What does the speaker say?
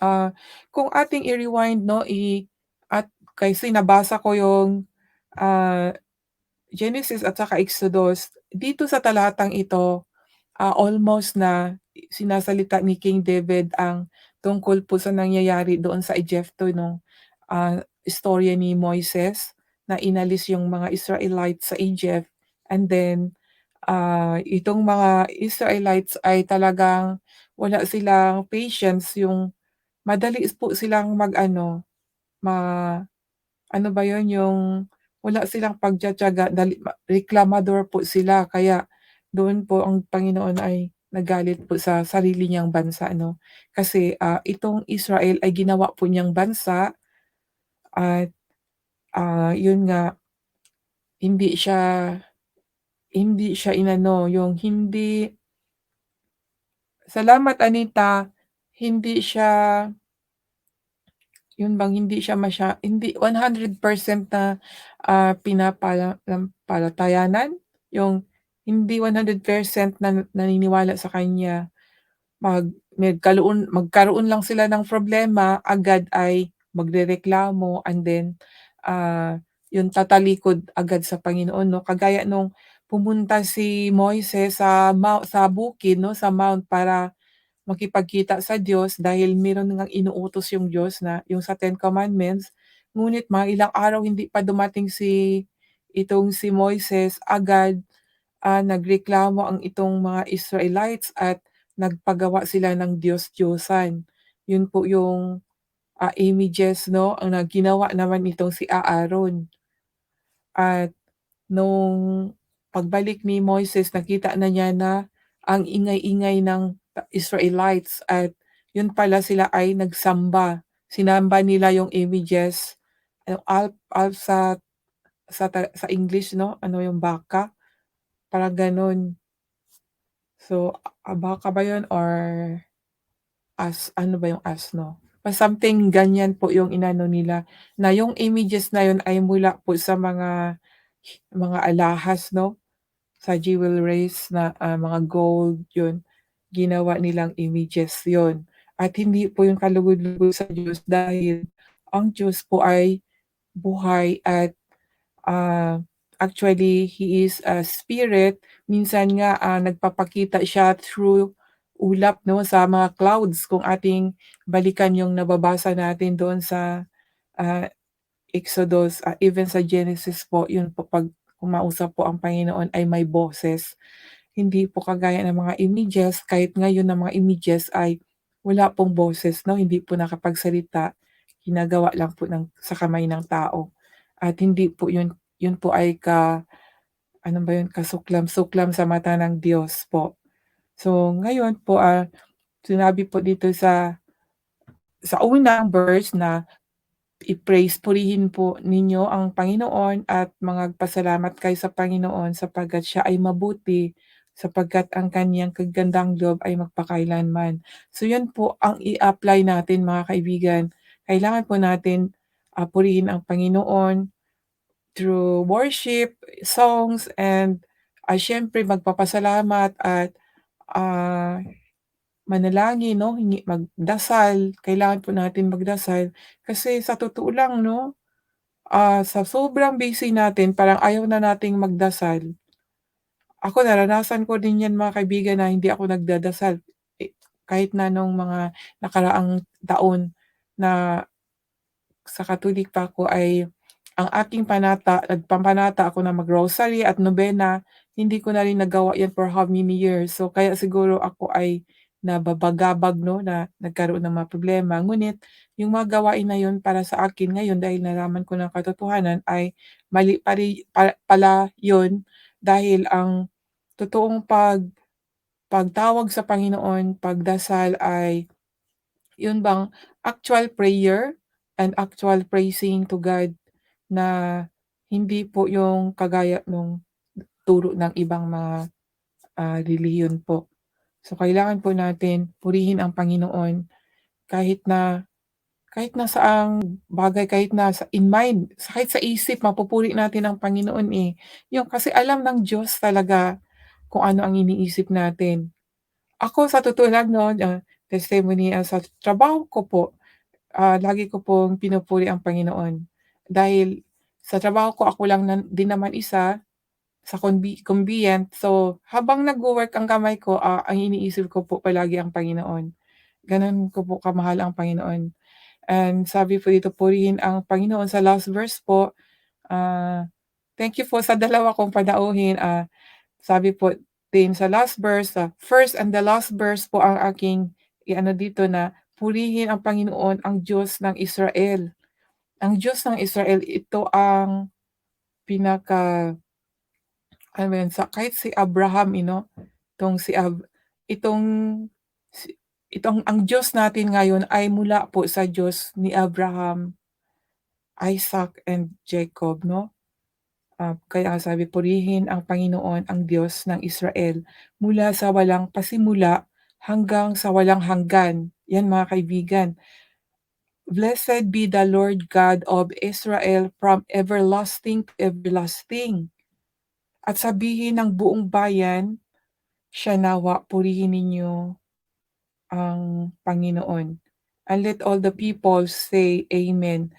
Ah, kung ating i-rewind 'no, i at kasi nabasa ko yung, ah, Genesis at saka Exodus. Dito sa talatang ito, ah, almost na sinasalita ni King David ang tungkol po sa nangyayari doon sa Egypto nung, ah, istorya ni Moises na inalis yung mga Israelites sa Egypt and then, ah, itong mga Israelites ay talagang wala silang patience, yung madali po silang mag-ano, ma ano ba yun, yung wala silang pagtitiyaga, dali ma reklamador po sila kaya doon po ang Panginoon ay nagalit po sa sarili niyang bansa 'no. Kasi, ah, itong Israel ay ginawa po niyang bansa at, ah, yun nga hindi siya hindi siya inano, yung hindi Salamat Anita, hindi siya yun bang hindi siya masya hindi 100% na, ah, pinapanampalatayanan, yung hindi 100% na naniniwala sa kanya. Mag nagkaloon magkaroon lang sila ng problema, agad ay magrereklamo and then, ah, yun tatalikod agad sa Panginoon 'no. Kagaya nung pumunta si Moises sa sa bukid 'no, sa mount para makipagkita sa Diyos dahil meron ngang inuutos yung Diyos na yung sa Ten Commandments. Ngunit mga ilang araw hindi pa dumating si itong si Moises, agad, ah, nagreklamo ang itong mga Israelites at nagpagawa sila ng Diyos-diyosan. Yun po yung, ah, images 'no, ang na ginawa naman nitong si Aaron. At nung pagbalik ni Moises nakita na niya na ang ingay-ingay ng Israelites at yun pala sila ay nagsamba. Sinamba nila yung images, yung alp alp sa sa sa English 'no, ano yung baka, parang gano'n. So, ah, baka ba yun or as ano ba yung asno? Basta something ganyan po yung inano nila, na yung images na yun ay mula po sa mga mga alahas 'no, sa jewelries na, ah, mga gold, yun. Ginawa nilang images yun at hindi po yun kalugod-lugod sa Diyos dahil ang Diyos po ay buhay at, ah, actually He is a spirit. Minsan nga, ah, nagpapakita siya through ulap 'no, sa mga clouds kung ating balikan yung nababasa natin doon sa, ah, Exodus, ah, even sa Genesis po, yun po 'pag kumausap po ang Panginoon ay may boses. Hindi po kagaya ng mga images, kahit ngayon ang mga images ay wala pong boses 'no, hindi po nakapagsalita, ginagawa lang po ng sa kamay ng tao. At hindi po yun yun po ay ka ano ba yun, kasuklam-suklam sa mata ng Diyos po. So ngayon po, ah, sinabi po dito sa sa unang verse na i-praise, purihin po ninyo ang Panginoon at magpasalamat kayo sa Panginoon sapagkat siya ay mabuti, sapagkat ang kaniyang kagandahang loob ay magpakailanman. So yun po ang i-apply natin mga kaibigan. Kailangan po natin, ah, purihin ang Panginoon through worship, songs, and, ah, siyempre magpapasalamat at, ah, manalangin 'no, hingi magdasal. Kailangan po natin magdasal kasi sa totoo lang 'no, ah, sa sobrang busy natin parang ayaw na nating magdasal. Ako naranasan ko din 'yan mga kaibigan na hindi ako nagdadasal, eh, kahit na nung mga nakaraang taon na sa Katolik pa ako ay ang aking panata nagpapanata ako na mag-rosary at nobena, hindi ko na rin nagawa 'yan for how many years. So kaya siguro ako ay nababagabag 'no, na nagkaroon ng mga problema. Ngunit yung mga gawain na yun para sa akin ngayon dahil nalaman ko ng katotohanan ay mali pa pa pala yun dahil ang totoong pag pagtawag sa Panginoon, pagdasal ay yun bang actual prayer and actual praising to God na hindi po yung kagaya nung turo ng ibang mga, ah, relihiyon po. So kailangan po natin purihin ang Panginoon kahit na kahit na saang bagay, kahit na sa in mind, kahit sa isip mapupuri natin ang Panginoon, eh. Yung kasi alam ng Diyos talaga kung ano ang iniisip natin. Ako sa totoo lang 'no, ah, testimony, ah, sa trabaho ko po, ah, lagi ko pong pinupuri ang Panginoon. Dahil sa trabaho ko ako lang nan din naman isa, sa convenient. So, habang nagwo-work ang kamay ko, ah, ang iniisip ko po palagi ang Panginoon. Gano'n ko po kamahal ang Panginoon. And sabi po dito, purihin ang Panginoon sa last verse po, ah, thank you po sa dalawa kong panauhin, ah, sabi po din sa last verse, sa first and the last verse po ang aking i-ano dito na, purihin ang Panginoon, ang Diyos ng Israel. Ang Diyos ng Israel, ito ang pinaka mo yun, sa kahit si Abraham, you know, itong si Ab itong itong ang Diyos natin ngayon ay mula po sa Diyos ni Abraham, Isaac, and Jacob, 'no? Ah, kaya sabi, purihin ang Panginoon, ang Diyos ng Israel, mula sa walang pasimula hanggang sa walang hanggan. Yan mga kaibigan. Blessed be the Lord God of Israel from everlasting to everlasting. At sabihin ng buong bayan, siya nawa purihin ninyo ang Panginoon. And let all the people say, Amen.